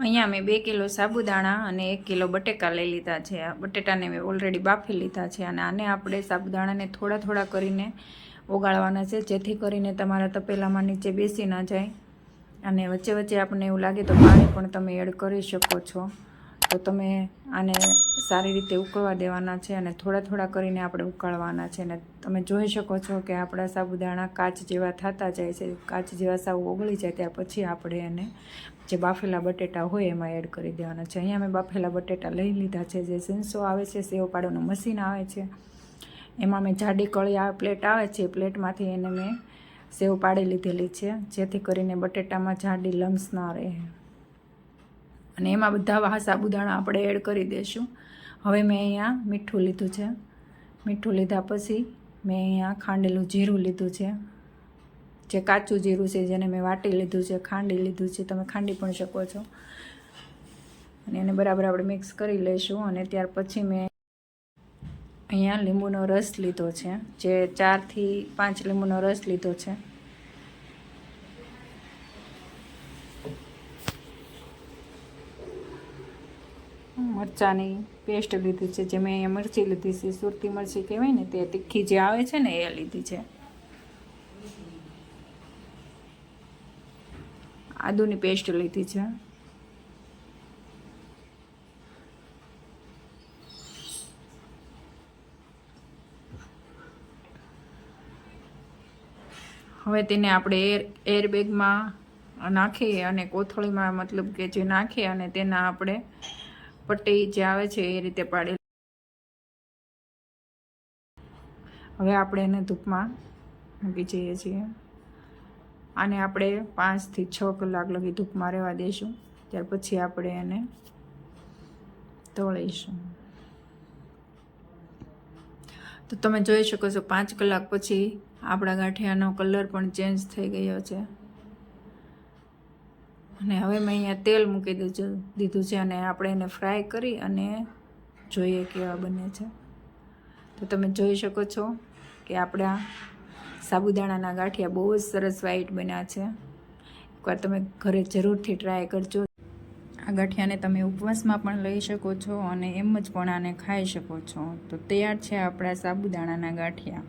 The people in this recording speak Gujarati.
અહીંયા મેં બે કિલો સાબુદાણા અને એક કિલો બટેકા લઈ લીધા છે. આ બટેટાને મેં ઓલરેડી બાફી લીધા છે અને આને આપણે સાબુદાણાને થોડા થોડા કરીને ઓગાળવાના છે, જેથી કરીને તમારા તપેલામાં નીચે બેસી ના જાય. અને વચ્ચે વચ્ચે આપણને એવું લાગે તો પાણી પણ તમે એડ કરી શકો છો. તો તમે આને સારી રીતે ઉકળવા દેવાના છે અને થોડા થોડા કરીને આપણે ઉકાળવાના છે અને તમે જોઈ શકો છો કે આપણા સાબુદાણા કાચ જેવા થતા જાય છે, કાચ જેવા સાવ ઓગળી જાય ત્યાર પછી આપણે એને જે બાફેલા બટેટા હોય એમાં એડ કરી દેવાના છે. અહીંયા મેં બાફેલા બટેટા લઈ લીધા છે, જે સીન્સો આવે છે, સેવ પાડવાનું મશીન આવે છે. એમાં મેં જાડી કળી આ પ્લેટ આવે છે, એ પ્લેટમાંથી એને મેં સેવ પાડી લીધેલી છે, જેથી કરીને બટેટામાં જાડી લમ્સ ના રહે. અને એમાં બધા વાહ સાબુદાણા આપણે એડ કરી દઈશું હવે મેં અહીંયા મીઠું લીધું છે. મીઠું લીધા પછી મેં અહીંયા ખાંડેલું જીરું લીધું છે. જે કાચું જીરું છે જેને મેં વાટી લીધું છે, ખાંડી લીધું છે, તમે ખાંડી પણ શકો છો. અને એને બરાબર આપણે મિક્સ કરી લઈશું અને ત્યાર પછી મેં અહીંયા લીંબુનો રસ લીધો છે. જે ચારથી પાંચ લીંબુનો રસ લીધો છે. મરચાંની પેસ્ટ લીધી છે, જે મેં અહીંયા મરચી લીધી છે, સુરતી મરચી કહેવાય ને, તે તીખી જે આવે છે ને, એ લીધી છે. આદુની પેસ્ટ લીધી છે. હવે તેને આપણે એર એરબેગમાં નાખીએ અને કોથળીમાં મતલબ કે જે નાખીએ અને તેના આપણે પટ્ટી જે આવે છે એ રીતે પાડી હવે આપણે એને ધૂપમાં મૂકી જઈએ છીએ. આને આપણે પાંચથી છ કલાક લગી ધૂપમાં રહેવા દઈશું ત્યાર પછી આપણે એને તળીશું. તો તમે જોઈ શકો છો, પાંચ કલાક પછી આપણા ગાંઠિયાનો કલર પણ ચેન્જ થઈ ગયો છે. અને હવે મેં અહીંયા તેલ મૂકી દીધું દીધું છે અને આપણે એને ફ્રાય કરી અને જોઈએ કેવા બને છે. તો તમે જોઈ શકો છો કે આપણા સાબુદાણાના ગાંઠિયા બહુ જ સરસ વ્હાઈટ બન્યા છે. એકવાર તમે ઘરે જરૂરથી ટ્રાય કરજો. આ ગાંઠિયાને તમે ઉપવાસમાં પણ લઈ શકો છો અને એમ જ પણ આને ખાઈ શકો છો. તો તૈયાર છે આપણા સાબુદાણાના ગાંઠિયા.